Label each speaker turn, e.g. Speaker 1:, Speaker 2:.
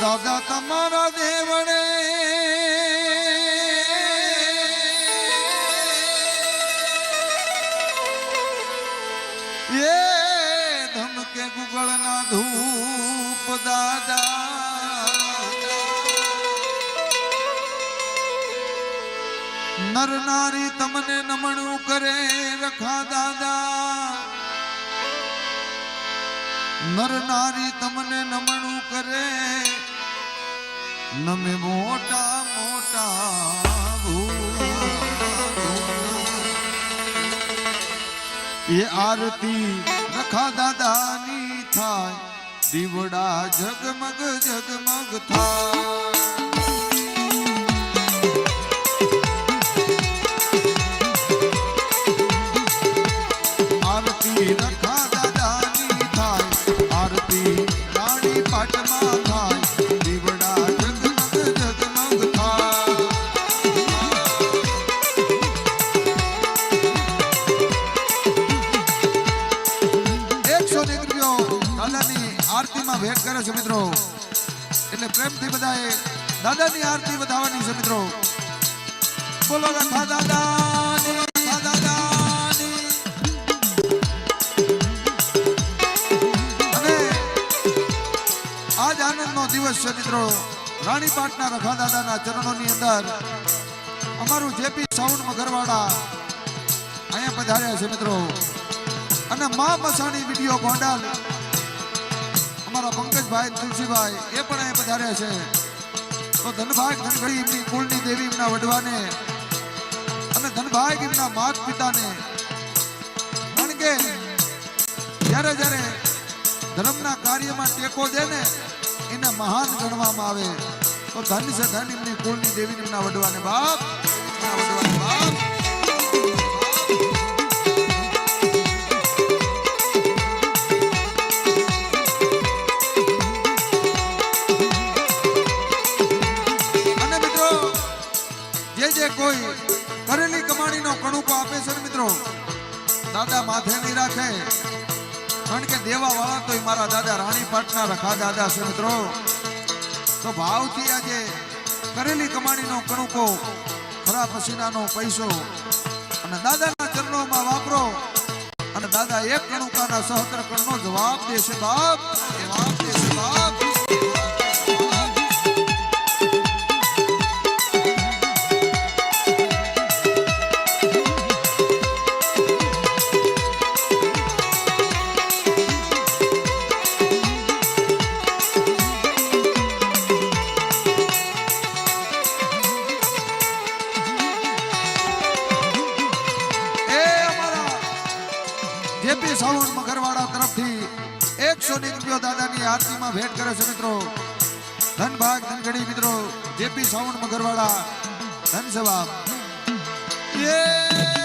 Speaker 1: દાદા તમારા દેવડે એ ધમકે ગુગળના ધૂપ, દાદા. નર નારી તમને નમણું કરે રખા દાદા. નર નારી તમને નમણું કરે. નમે મોટા મોટા એ આરતી રખા દાદાની થાય. દીવડા જગમગ જગમગ થાય. આરતી રખા દાદાની આરતીમાં ભેટ કરે છે મિત્રો. એટલે પ્રેમથી બધાએ દાદાની આરતી બતાવવાની છે મિત્રો. બોલો આજ આનંદનો દિવસ છે મિત્રો. રાણીપાટના રખા દાદાના ચરણોની અંદર અમારું જેપી સાઉન્ડ મગરવાડા અહીંયા પધાર્યા છે મિત્રો. અને મા મસાણી વીડિયો ગોંડાલ અમારા તુલસીભાઈ, એ પણ અહીંયા પધાર્યા છે. તો ધનભાગ ધનગડી એમની કુળની દેવી એમના વડવાને અને ધનભાગ એમના માત પિતાને કારણ કે જ્યારે જ્યારે ધર્મના કાર્યમાં ટેકો દે ને, એને મહાન ગણવામાં આવે. તો ધન છે ધન એમની કુળની દેવી એમના વડવાને બાપ, એમના વડવાને બાપ. જે કોઈ. કરેલી કમાણીનો કણુકો આપે છે મિત્રો. દાદા માથે નહીં રાખે. કારણ કે દેવા વાળા તો મારા દાદા રાણી પાટના રખા દાદા છે મિત્રો. તો ભાવથી આજે કરેલી કમાણીનો કણુકો, ખરા પસીનાનો પૈસો અને દાદાના ચરણોમાં વાપરો. અને દાદા એક કણુકાના સહસ્ત્ર કણનો જવાબ દેશે બાપ. જેપી સાઉન્ડ મગરવાડા તરફથી એકસો રૂપિયો દાદાની આરતીમાં ભેટ કરે છે મિત્રો. ધન ભાગ ધનગડી મિત્રો જેપી સાઉન્ડ મગરવાડા ધન સભા યે